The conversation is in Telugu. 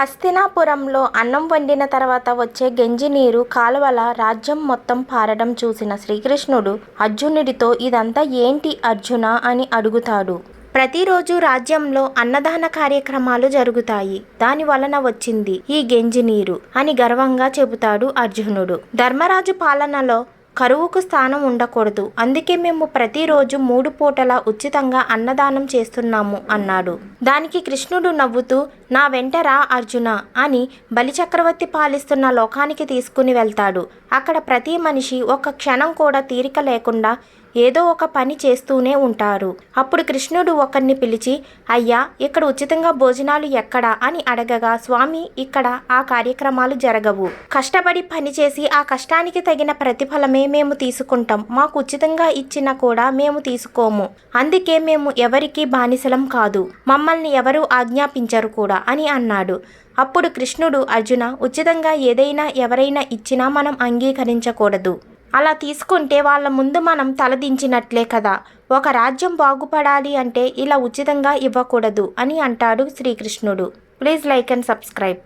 హస్తినాపురంలో అన్నం వండిన తర్వాత వచ్చే గంజి నీరు కాలువల రాజ్యం మొత్తం పారడం చూసిన శ్రీకృష్ణుడు అర్జునుడితో ఇదంతా ఏంటి అర్జున అని అడుగుతాడు. ప్రతిరోజు రాజ్యంలో అన్నదాన కార్యక్రమాలు జరుగుతాయి. దాని వలన వచ్చింది ఈ గెంజి నీరు అని గర్వంగా చెబుతాడు అర్జునుడు. ధర్మరాజు పాలనలో కరువుకు స్థానం ఉండకూడదు. అందుకే మేము ప్రతిరోజు మూడు పూటలా ఉచితంగా అన్నదానం చేస్తున్నాము అన్నాడు. దానికి కృష్ణుడు నవ్వుతూ నా వెంట రా అర్జున అని బలిచక్రవర్తి పాలిస్తున్న లోకానికి తీసుకుని వెళ్తాడు. అక్కడ ప్రతి మనిషి ఒక క్షణం కూడా తీరిక లేకుండా ఏదో ఒక పని చేస్తూనే ఉంటారు. అప్పుడు కృష్ణుడు ఒకరిని పిలిచి అయ్యా ఇక్కడ ఉచితంగా భోజనాలు ఎక్కడా? అని అడగగా స్వామి ఇక్కడ ఆ కార్యక్రమాలు జరగవు. కష్టపడి పనిచేసి ఆ కష్టానికి తగిన ప్రతిఫలమే మేము తీసుకుంటాం. మాకు ఉచితంగా ఇచ్చినా కూడా మేము తీసుకోము. అందుకే మేము ఎవరికీ బానిసలం కాదు. మమ్మల్ని ఎవరూ ఆజ్ఞాపించరు కూడా అని అన్నాడు. అప్పుడు కృష్ణుడు అర్జున ఉచితంగా ఏదైనా ఎవరైనా ఇచ్చినా మనం అంగీకరించకూడదు. అలా తీసుకుంటే వాళ్ళ ముందు మనం తలదించినట్లే కదా. ఒక రాజ్యం బాగుపడాలి అంటే ఇలా ఉచితంగా ఇవ్వకూడదు అని అంటాడు శ్రీకృష్ణుడు. Please like and subscribe.